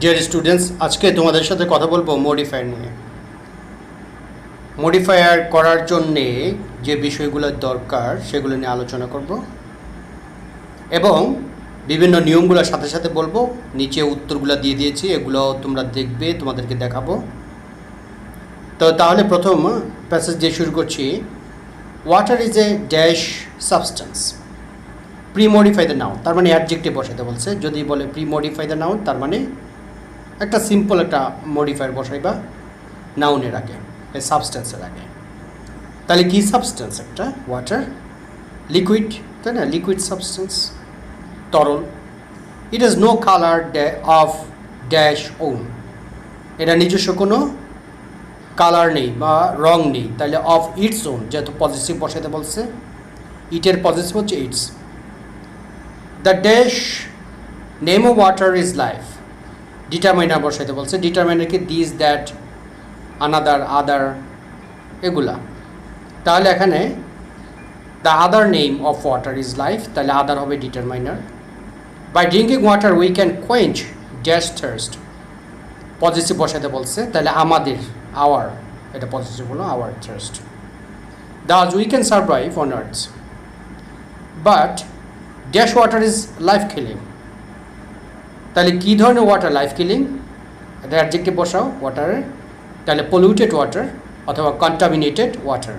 Dear students আজকে তোমাদের সাথে কথা বলব মডিফায়ার নিয়ে। মডিফায়ার করার জন্যে যে বিষয়গুলোর দরকার, সেগুলো নিয়ে আলোচনা করব। এবং বিভিন্ন নিয়মগুলোর সাথে সাথে বলব, নিচে উত্তরগুলো দিয়ে দিয়েছি, এগুলো তোমরা দেখবে, তোমাদেরকে দেখাবো। তো তাহলে প্রথম প্যাসেজ দিয়ে শুরু করছি। Water is a dash substance pre modify the noun তার মানে অ্যাডজেক্টিভ বসাতে বলছে। যদি বলে প্রি মডিফাই দ্য নাউন তার মানে একটা সিম্পল একটা মডিফায়ার বসাই বা নাউনের আগে, এই সাবস্টেন্সের আগে। তাহলে কী সাবস্টেন্স একটা ওয়াটার লিকুইড তাই না? লিকুইড সাবস্টেন্স তরল। It is no colour of dash own এটা নিজস্ব কোনো কালার নেই বা রং নেই। তাহলে অফ ইটস ওন যেহেতু পজিটিভ বসাইতে বলছে ইটের পজিটিভ হচ্ছে its the dash name of water is life determiner বসাইতে বলছে ডিটারমাইনার কি দিস দ্যাট আনাদার আদার এগুলা। তাহলে এখানে the other name of water is life তাহলে আদার হবে determiner by drinking water we can quench dash thirst positive বসাইতে বলছে, তাহলে আমাদের আওয়ার এটা পজিটিভ হলো our thirst thus we can survive on earth's but dash water is life killing তাহলে কী ধরনের ওয়াটার লাইফ কিলিং অ্যাডজেক্টিভ বসাও ওয়াটারে তাহলে পলিউটেড ওয়াটার অথবা contaminated water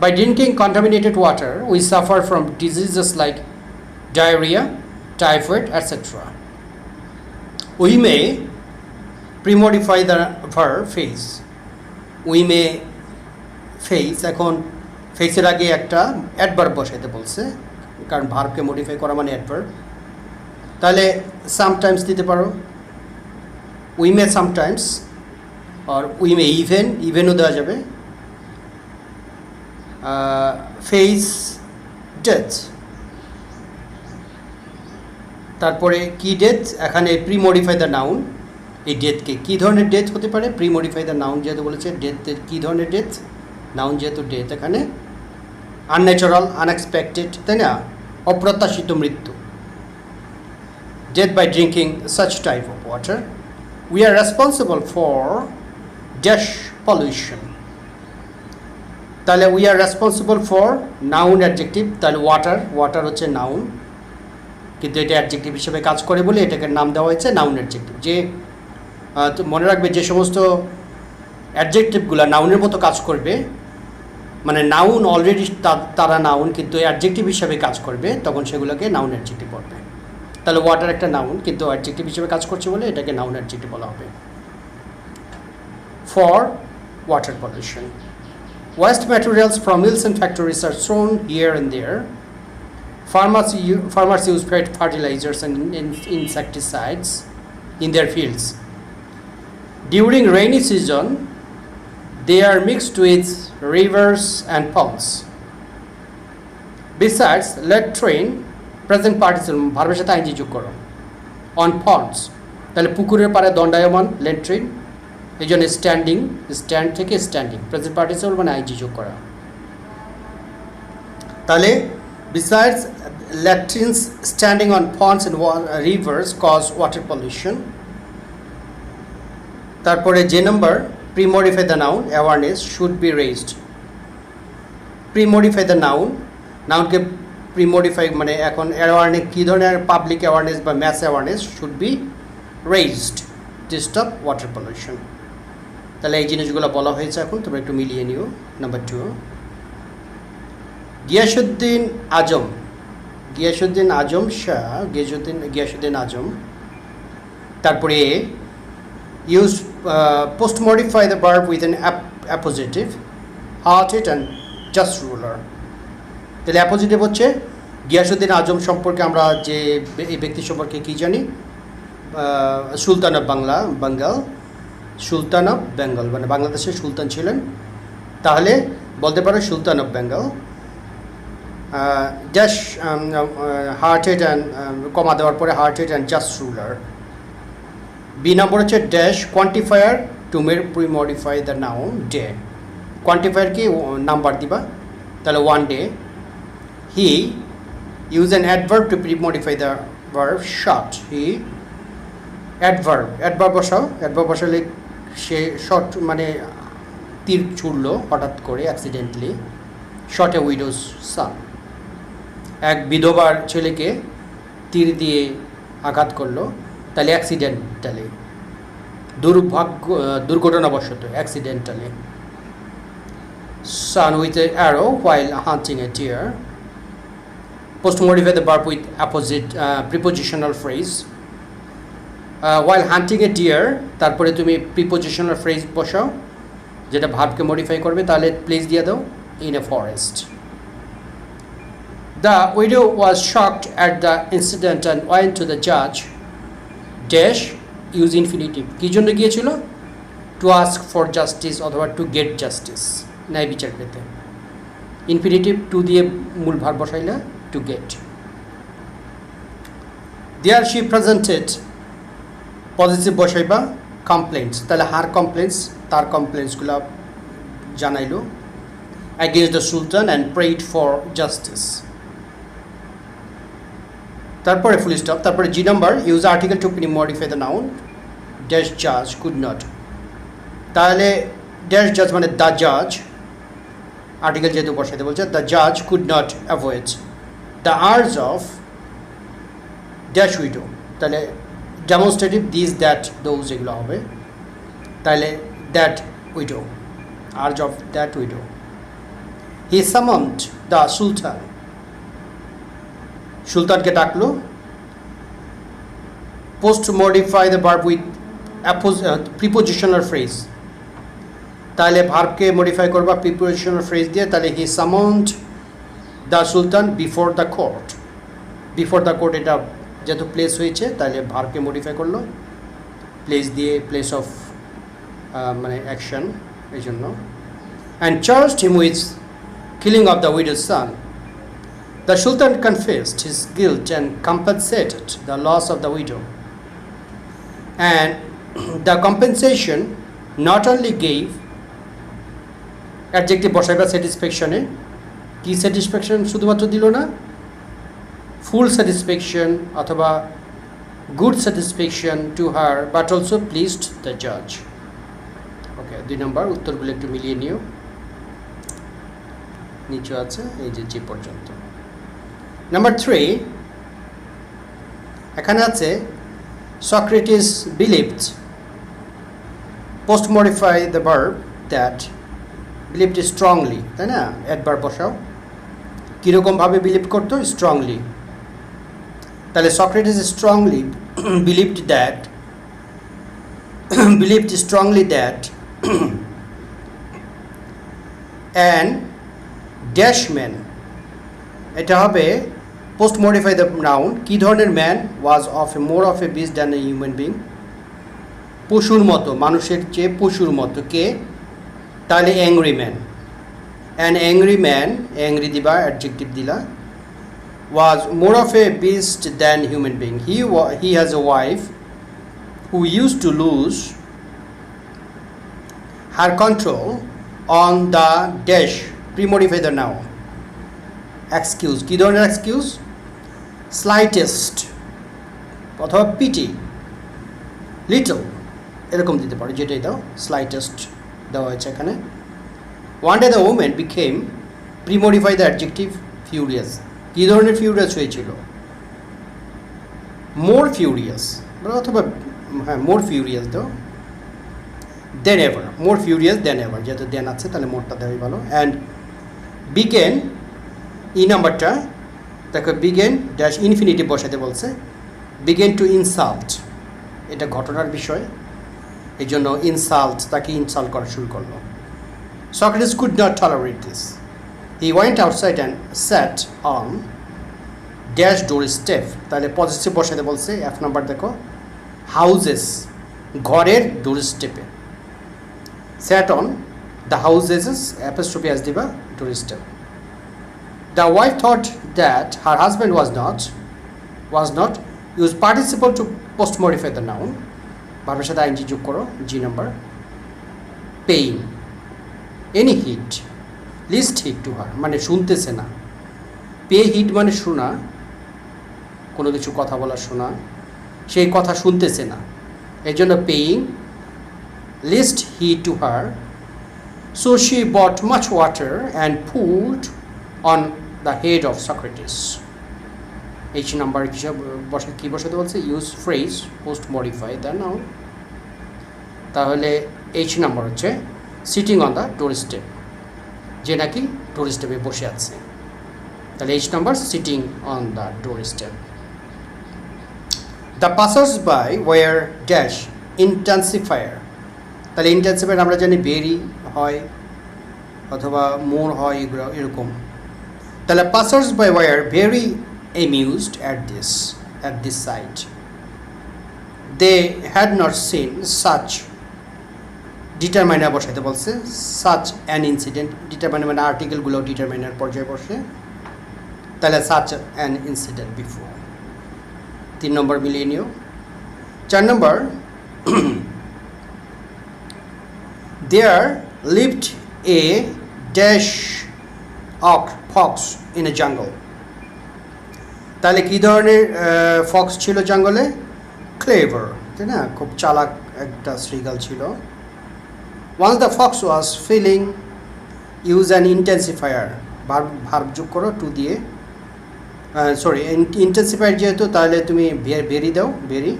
by drinking contaminated water we suffer from diseases like diarrhoea typhoid etcetera we may premodify the verb face we may face এখন ফেসের আগে একটা অ্যাডভার্ব বসাইতে বলছে, কারণ ভার্বকে মডিফাই করা মানে অ্যাডভার্ব তাহলে সামটাইমস দিতে পারো। উই মে সামটাইমস আর উই মে ইভেন ইভেনও দেওয়া যাবে। ফেস ডেথ তারপরে কি ডেথ এখানে প্রি মডিফাই দ্য নাউন এই ডেথকে কী ধরনের ডেথ হতে পারে? প্রি মডিফাই দ্য নাউন যেহেতু বলেছে ডেথের কী ধরনের ডেথ নাউন যেহেতু ডেথ এখানে। আনন্যাচারাল আনএক্সপেক্টেড তাই না? অপ্রত্যাশিত মৃত্যু। Death by drinking such type of water. We are responsible for dash pollution. তাহলে we are responsible for noun adjective তাহলে ওয়াটার ওয়াটার হচ্ছে নাউন কিন্তু এটা অ্যাডজেক্টিভ হিসেবে কাজ করে বলে এটাকে নাম দেওয়া হয়েছে নাউন অ্যাডজেক্টিভ যে মনে রাখবে যে সমস্ত অ্যাডজেক্টিভগুলো নাউনের মতো কাজ করবে মানে নাউন অলরেডি তারা নাউন কিন্তু অ্যাডজেক্টিভ হিসাবে কাজ করবে, তখন সেগুলোকে নাউন অ্যাডজেক্টিভ বলবে তাহলে ওয়াটার একটা নাউন কিন্তু অ্যাডজেক্টিভ হিসেবে কাজ করছে বলে এটাকে নাউন অ্যাডজেক্টিভ বলা হবে for water pollution waste materials from mills and factories are thrown here and there farmers, farmers use fertilizers and insecticides in their fields. During rainy season, they are mixed with rivers and ponds. Besides, let train present participle ভার্বের সাথে ING যোগ করো on ফন্ডস তাহলে পুকুরের পাড়ে দণ্ডায়মান latrine এই জন্য স্ট্যান্ডিং স্ট্যান্ড থেকে স্ট্যান্ডিং প্রেজেন্ট পার্টিসিপল মানে আইনজি যোগ করা তাহলে besides latrines standing on ponds and rivers cause water pollution তারপরে যে number premodify the noun awareness should be raised premodify the noun নাউনকে premodify মানে এখন অ্যাওয়ারনেস কী ধরনের পাবলিক অ্যাওয়ারনেস বা mass awareness should be raised to stop water pollution তাহলে এই জিনিসগুলো বলা হয়েছে এখন, তোমরা একটু মিলিয়ে নিও। নাম্বার টু গিয়াসুদ্দিন আজম গিয়াসুদ্দিন আজম শাহ, গিয়াসুদ্দিন গিয়াসুদ্দিন আজম, তারপরে use post modify the verb with an appositive hearted and just ruler তাহলে অ্যাপোজিটিভ হচ্ছে গিয়াসুদ্দিন আজম সম্পর্কে আমরা যে এই ব্যক্তি সম্পর্কে কী জানি? Sultan of Bangla, Bengal. Sultan of Bengal মানে বাংলাদেশের সুলতান ছিলেন। তাহলে বলতে পারো sultan of Bengal. Dash hearted and comma দেওয়ার পরে hearted and just ruler B number হচ্ছে ড্যাশ কোয়ান্টিফায়ার টু মের pre modify the noun day quantifier কি নাম্বার দিবা? তাহলে one day use an adverb to pre modify the verb, shot. He adverb adverb বসাও। Adverb বসালে সে shot মানে তীর ছুড়লো হঠাৎ করে accidentally shot a widow's son এক বিধবার ছেলেকে তীর দিয়ে আঘাত করল, তাহলে অ্যাক্সিডেন্টালি দুর্ভাগ্য, দুর্ঘটনাবশত accidentally son with an arrow while hunting a deer. Post modify the verb with opposite uh, prepositional phrase. Uh, while hunting a deer তারপরে তুমি প্রিপোজিশনাল ফ্রেজ বসাও যেটা ভার্বকে মডিফাই করবে তাহলে প্লেস দিয়ে দাও in a forest the widow was shocked at the incident and went to the জাজ dash use infinitive কী জন্য গিয়েছিল? টু আস্ক ফর জাস্টিস অথবা টু গেট জাস্টিস ন্যায় বিচার পেতে। ইনফিনিটিভ টু দিয়ে মূল verb বসাইলে। To get there she presented positive বসাইবা complaints তাহলে হার কমপ্লেন্টস তার কমপ্লেন্টসগুলো জানাইলো against the sultan and prayed for justice তারপরে ফুল স্টপ তারপরে G number use article to modify the noun dash জাজ কুড নট তাহলে dash জাজ মানে the জাজ আর্টিকেল যেহেতু বসাইতে বলছে দ্য জাজ could not avoid the urge of dash widow তাহলে ডেমনস্ট্রেটিভ দিস দ্যাট দোজ এগুলো হবে। তাহলে that widow urge of that widow he summoned the sultan সুলতানকে ডাকলো। Post modify the verb with prepositional phrase তাহলে ভার্বকে মডিফাই করবা prepositional phrase দিয়ে, তাহলে he summoned the sultan before the court before the court এটা যেহেতু প্লেস হয়েছে, তাহলে ভার্বকে মডিফাই করল। প্লেস দিয়ে প্লেস অফ মানে অ্যাকশন এই জন্য। And charge him with killing of the উইডোর son the sultan confessed his guilt and compensated the loss of the widow. And the compensation not only gave adjective বসাইবা স্যাটিসফ্যাকশনে কি satisfaction শুধুমাত্র দিল না? Full satisfaction অথবা good satisfaction to her but also pleased the জাজ okay দুই নম্বর, উত্তরগুলো একটু মিলিয়ে নিও। নিচু আছে, এই যে যে পর্যন্ত। নাম্বার থ্রি এখানে আছে Socrates believed post modify the verb that believed strongly তাই না? একবার বসাও। কীরকমভাবে বিলিভ করতো? স্ট্রংলি তাহলে Socrates strongly believed that believed strongly that and dash man এটা হবে পোস্ট মডিফাই দ্য নাউন কী ধরনের man was of a more of a beast than a human being পশুর মতো, মানুষের চেয়ে পশুর মতো, কে? তাহলে angry man an angry man angry দিবা অ্যাডজেক্টিভ দিলা was more of a beast than human being he he has a wife who use to lose her control on the dash premodify the noun excuse কী ধরনের excuse slightest অথবা pity little এরকম দিতে পারো, যেটাই দাও slightest দেওয়া হয়েছে এখানে। One day the women became premodify the adjective furious কী ধরনের ফিউরিয়াস হয়েছিল? মোর ফিউরিয়াস অথবা হ্যাঁ মোর ফিউরিয়াস দাও than ever more furious than ever যেহেতু দেন আছে, তাহলে মোরটা দেওয়াই ভালো। অ্যান্ড বিকেন ই নাম্বারটা, দেখো বিগেন ড্যাশ ইনফিনিটি বসাতে বলছে। বিগেন টু ইনসাল্ট এটা ঘটনার বিষয়। এই জন্য ইনসাল্ট তাকে ইনসাল্ট করা শুরু করল। Socrates could not tolerate this he went outside and sat on dash doorstep তাহলে পজিটিভ বসাতে বলছে এক নাম্বার দেখো হাউজেস ঘরের ডোর স্টেপে sat on the houses apostrophe S দিবা door step The wife thought that her husband was not, was not, use participle to post modify the noun. ভাবের সাথে আইনজি যোগ করো G number pain any heed least heed to her মানে শুনতেছে না। Pay hit মানে শোনা, কোনো কিছু কথা বলা শোনা সেই কথা শুনতেছে না। এই জন্য paying least heed to her so she bought much water and poured on the head of Socrates H number হিসাব বসে, কী বসাতে বলছে? Use phrase post modify the noun তাহলে এইচ নাম্বার হচ্ছে sitting on the door step যে নাকি door স্টেপে বসে আছে। তাহলে H number sitting on the door step the passers by were dash intensifier তাহলে ইন্টেন্সিফায়ার আমরা জানি বেরি হয় অথবা মোর হয়, এগুলো এরকম। তাহলে passers by were very amused at this at this sight they had not seen such determiner বসাইতে বলছে সাচ অ্যান ইনসিডেন্ট ডিটারমাইনার মানে আর্টিকেলগুলো ডিটারমাইনার পর্যায়ে বসে। তাহলে সাচ অ্যান ইনসিডেন্ট বিফোর তিন নম্বর মিলিয়ে নিও। চার নম্বর there lived a dash oak fox in a jungle তাহলে কী ধরনের ফক্স ছিল জঙ্গলে? ক্লেভার তাই না? খুব চালাক একটা শ্রীগাল ছিল। Once the fox was feeling use an intensifier verb verb যোগ করো টু দিয়ে। সরি ইন্টেন্সিফায়ার যেহেতু, তাহলে তুমি বেরি দাও, very.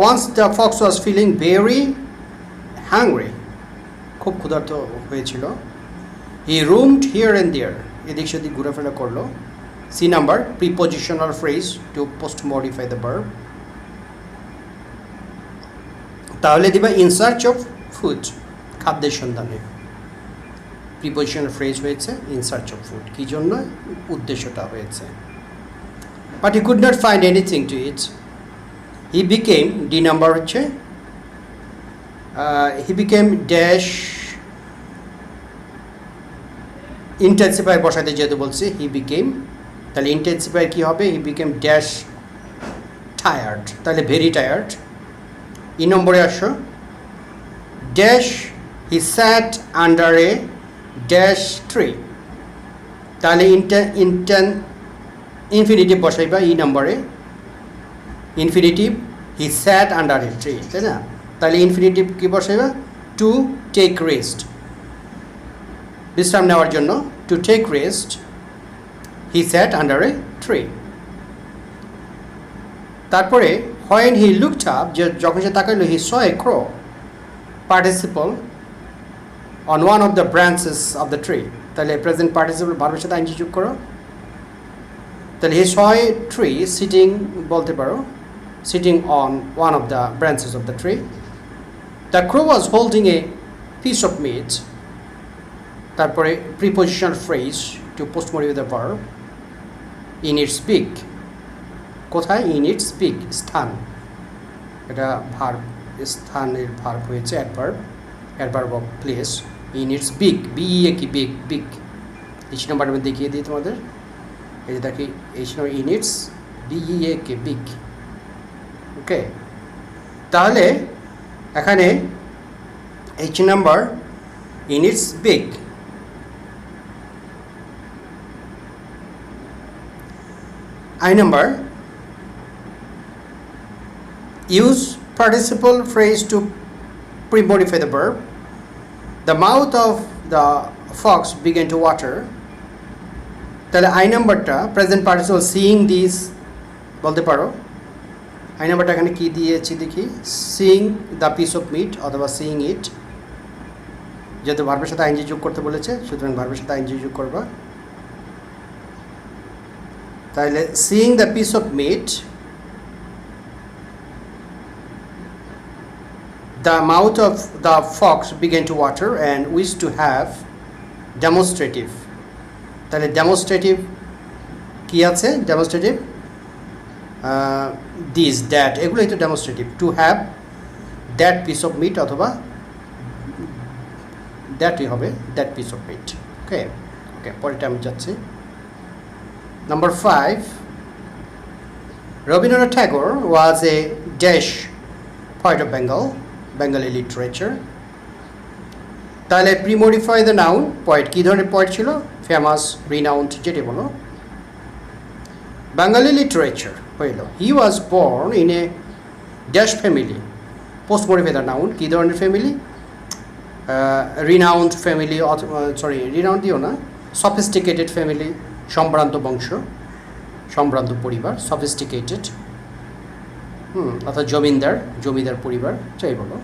Once the fox was feeling very hungry খুব ক্ষুধার্ত হয়েছিল। হি রুমড হিয়ার অ্যান্ড দিয়ার এদিক সেদিক ঘোরাফেরা করল। C number prepositional phrase to post modify the verb তাহলে দিবা ইন সার্চ অফ ফুড খাদ্যের সন্ধানে। প্রিপোজিশনাল ফ্রেজ হয়েছে ইন সার্চ অফ ফুড কী জন্য? উদ্দেশ্যটা হয়েছে। But he could not find anything to eat he became D number হচ্ছে হি বিকেম ড্যাশ ইন্টেন্সিফায়ার বসাতে যেহেতু বলছি হি বিকেম তাহলে ইন্টেন্সিফায়ার কী হবে? হি বিকেম ড্যাশ টায়ার্ড তাহলে ভেরি টায়ার্ড ই নম্বরে আসো। Dash he sat under a dash tree তাহলে ইন্টেন ইন্টেন ইনফিনিটিভ বসাইবা ই নম্বরে। Infinitive he sat under a tree তাই না? তাহলে ইনফিনিটিভ কী বসাইবা? টু টেক রেস্ট বিশ্রাম নেওয়ার জন্য to take rest he sat under a tree তারপরে হোয়েন হি লুকড আপ যে যখন সে তাকাইলো he saw a crow participle on one of the branches of the tree তাহলে প্রেজেন্ট পার্টিসিপল ভার্বের সাথে আইনজি যোগ করো। তাহলে হি স এ ট্রি সিটিং বলতে পারো sitting on one of the branches of the tree the crow was holding a piece of meat তারপরে prepositional phrase to post modify the verb in its big কোথায়? In its big স্থান। এটা verb স্থানের verb হয়েছে adverb adverb of place in its big B A K big big H number আমি দেখিয়ে দিই তোমাদের। এই যে দেখি H number in its B E A K big okay তাহলে, এখানে H number in its big I number, use participle phrase to pre-modify the verb. The mouth of the fox began to water. তাহলে I নাম্বারটা present participle seeing this বলতে পারো I নাম্বারটা এখানে কি দিয়েছি দেখি seeing the piece of meat অথবা সিইং ইট যেহেতু ভার্বের সাথে আইনজি যোগ করতে বলেছে সুতরাং ভার্বের সাথে আইনজি যোগ করবা তাহলে seeing the piece of meat the mouth of the fox began to water and wish to have demonstrative তাহলে ডেমনস্ট্রেটিভ কী আছে? ডেমনস্ট্রেটিভ দিস দ্যাট এগুলোই তো demonstrative to have that piece of meat অথবা দ্যাটই হবে that piece of meat okay okay পরেরটা আমি যাচ্ছি। Number five, Rabindranath Tagore was a dash poet of Bengal, Bengali literature. তাহলে প্রিমোডিফাই দ্য নাউন পয়েট কী ধরনের পয়েট ছিল? ফেমাস রিনাউন্ড যেটি বলো। বাঙালি লিটারেচার হইল he was born in a dash family post modify the noun কী ধরনের family renowned family sorry renowned দিও না সফিস্টিকেটেড ফ্যামিলি সম্ভ্রান্ত বংশ, সম্ভ্রান্ত পরিবার সফিস্টিকেটেড হুম। অর্থাৎ জমিদার জমিদার পরিবার, যাই বলো।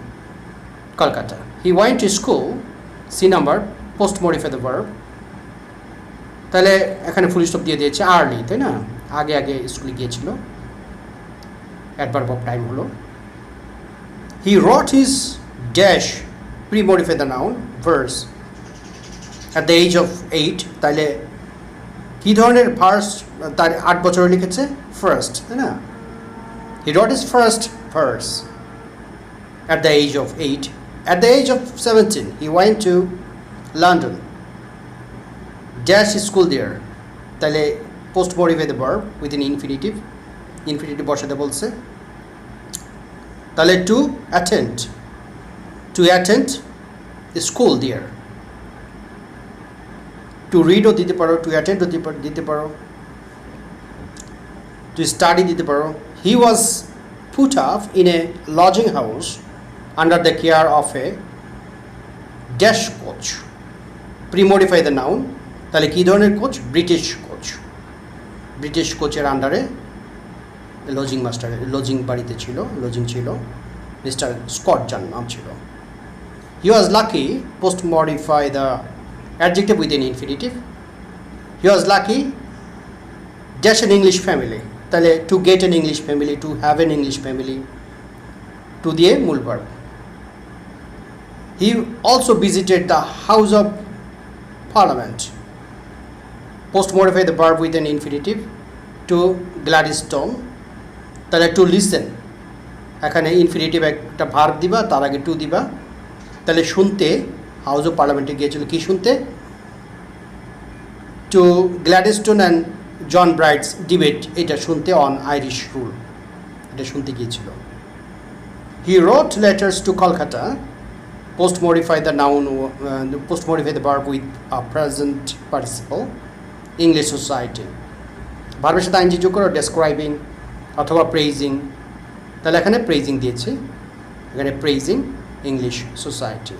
Kolkata. He went to school C number post modify the verb তাহলে এখানে ফুল স্টপ দিয়ে দিয়েছে আর্লি তাই না? আগে আগে স্কুলে গিয়েছিল। অ্যাডভার্ব অফ টাইম হলো। He wrote his dash pre modify the noun verse at the age of eight তাহলে কী ধরনের ফার্স্ট তার আট বছরে লিখেছে? ফার্স্ট তাই না? He wrote his first verse at the age of 8. At the age of 17, he went to London. Dash school there. তাহলে post modify the verb with an infinitive infinitive বসাতে বলছে তাহলে to attend to attend school there to রিডও দিতে পারো two অ্যাটেন্ডও দিতে পারো to study দিতে পারো হি ওয়াজ put up in a lodging house under the care of a dash coach. Pre-modify the noun. তাহলে কী ধরনের কোচ ব্রিটিশ কোচ ব্রিটিশ কোচের আন্ডারে লজিং মাস্টার লজিং বাড়িতে ছিল লজিং ছিল। মিস্টার স্কট যার নাম ছিল। He was lucky post modify the adjective with an infinitive he was lucky dash an English family তাহলে to get an English family to have an English family to দিয়ে মূল verb he also visited the house of parliament post modify the verb with an infinitive to Gladstone তাহলে to listen এখানে infinitive একটা verb দিবা, তার আগে two দিবা, তাহলে শুনতে হাউস অফ পার্লামেন্টে গিয়েছিল কি শুনতে? To Gladstone and John Bright's debate এটা শুনতে অন আইরিশ রুল এটা শুনতে গিয়েছিল। He wrote letters to Kolkata post modify the noun post modify the verb with a present participle English society ভার্বের সাথে আইনজি যোগ করো ডেসক্রাইবিং অথবা প্রেইজিং তাহলে এখানে প্রেইজিং দিয়েছে, এখানে praising English society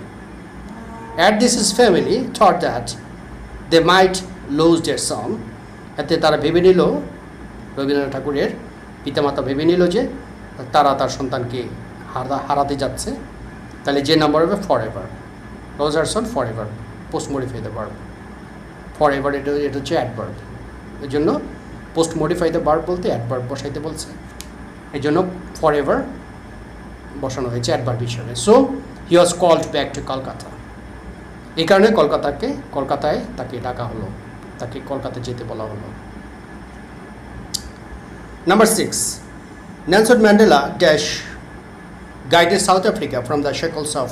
at this his family thought that they might lose their son এতে তারা ভেবে নিল, রবীন্দ্রনাথ ঠাকুরের পিতামাতা ভেবে নিল যে তারা তার সন্তানকে হারা, হারাতে যাচ্ছে। তাহলে যে নাম্বার হবে for ever রোজারসন for ever post modify the verb for ever এটা এটা হচ্ছে অ্যাডভার্ব এর জন্য পোস্ট মডিফাই দ্য বার্ব বলতে অ্যাডভার্ব বসাইতে বলছে। এই জন্য ফর এভার বসানো হয়েছে অ্যাডভার্ব হিসাবে। So he was called back to Kolkata এই কারণে কলকাতাকে, কলকাতায় তাকে ডাকা হলো। তাকে কলকাতা যেতে বলা হলো। Number six Nelson Mandela dash guided South Africa from the shackles of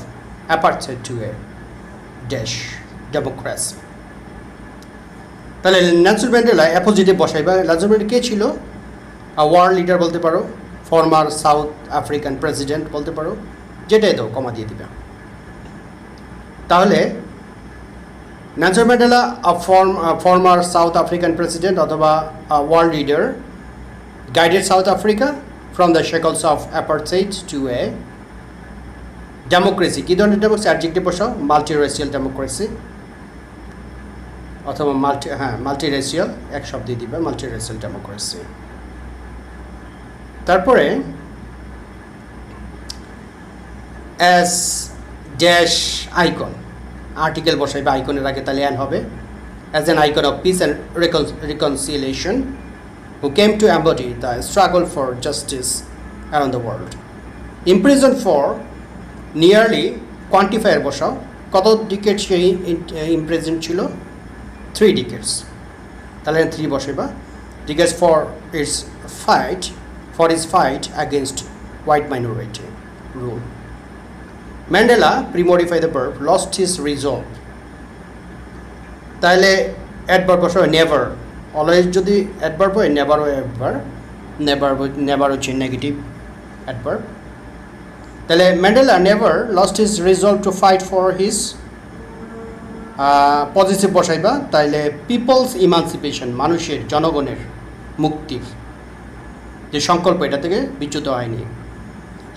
apartheid to a dash democracy. তাহলে নেলসন ম্যান্ডেলা অ্যাপোজিটে বসাই বা নেলসন ম্যান্ডেলা কে ছিল? ওয়ার্ল্ড লিডার বলতে পারো ফর্মার সাউথ আফ্রিকান প্রেসিডেন্ট বলতে পারো, যেটাই দাও কমা দিয়ে দিবে। তাহলে Nelson Mandela form former South African president অথবা world leader guided South Africa from the shackles of apartheid to a democracy. কী ধরনের ডেমোক্রেসি অ্যাডজেক্টিভ বসাও মাল্টি রেসিয়াল ডেমোক্রেসি অথবা মাল্টি হ্যাঁ মাল্টি রেসিয়াল এক শব্দে দিবে মাল্টি রেসিয়াল ডেমোক্রেসি তারপরে অ্যাজ ড্যাশ আইকন আর্টিকেল বসাইবে আইকনের আগে তাহলে অ্যান হবে। As an icon of peace and reconciliation who came to embody the struggle for justice around the world Imprisoned for nearly quantifier বসাও। কত ডিকেট সেই ইমপ্রেজেন্ট ছিল? থ্রি ডিকেটস তাহলে থ্রি বসে বা decades for its fight for his fight against white minority rule Mandela premodify the verb lost his resolve তাহলে অ্যাডবার বসাও নেভার অলওয়েজ যদি অ্যাডভার্ব হয় নেভারও অ্যাডভার নেভার নেভার হচ্ছে নেগেটিভ অ্যাডভার্ব তাহলে Mandela never lost his resolve to fight for his positive বসাইবা। তাইলে people's emancipation মানুষের, জনগণের মুক্তির যে সংকল্প, এটা থেকে বিচ্যুত হয়নি।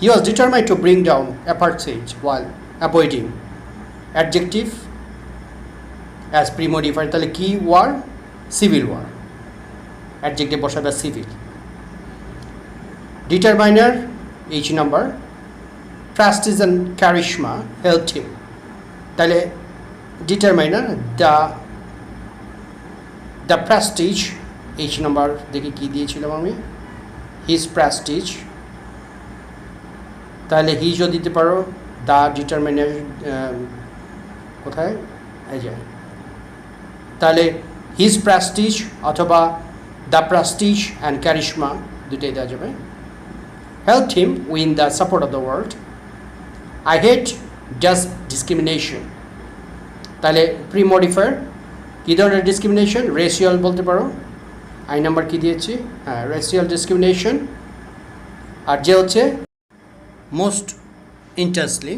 He was determined to bring down apartheid while avoiding adjective as premodify তাহলে কি ওয়ার সিভিল ওয়ার অ্যাডজেক্টিভ বসাবে civil determiner H number prestige and charisma help him তাহলে determiner the the prestige H number দেখে কী দিয়েছিলাম আমি? His প্রাস্টিজ তাহলে হিজও দিতে পারো দ্য ডিটারমিনার কোথায়? এই যে। তাহলে হিজ প্রাস্টিজ অথবা দ্য প্রাস্টিজ অ্যান্ড ক্যারিশমা দুটোই দেওয়া যাবে। Help him win the support of the world I hate just discrimination তাহলে প্রি মডিফায়ার কী ধরনের ডিসক্রিমিনেশন রেশিয়াল বলতে পারো। আই নাম্বার কী দিয়েছি? হ্যাঁ রেশিয়াল ডিসক্রিমিনেশন আর যে হচ্ছে মোস্ট ইন্টেন্সলি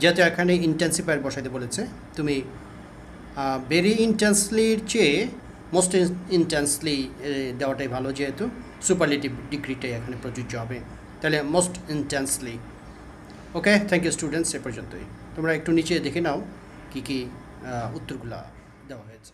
যেহেতু এখানে ইন্টেন্সিফায়ার বসাইতে বলেছে, তুমি ভেরি ইন্টেন্সলির চেয়ে মোস্ট ইন্টেন্সলি দেওয়াটাই ভালো যেহেতু সুপারলিটিভ ডিগ্রিটাই এখানে প্রযোজ্য হবে। তাহলে most intensely okay thank you students এ পর্যন্তই। তোমরা একটু নিচে দেখে নাও কী কী উত্তরগুলা দেওয়া হয়েছে।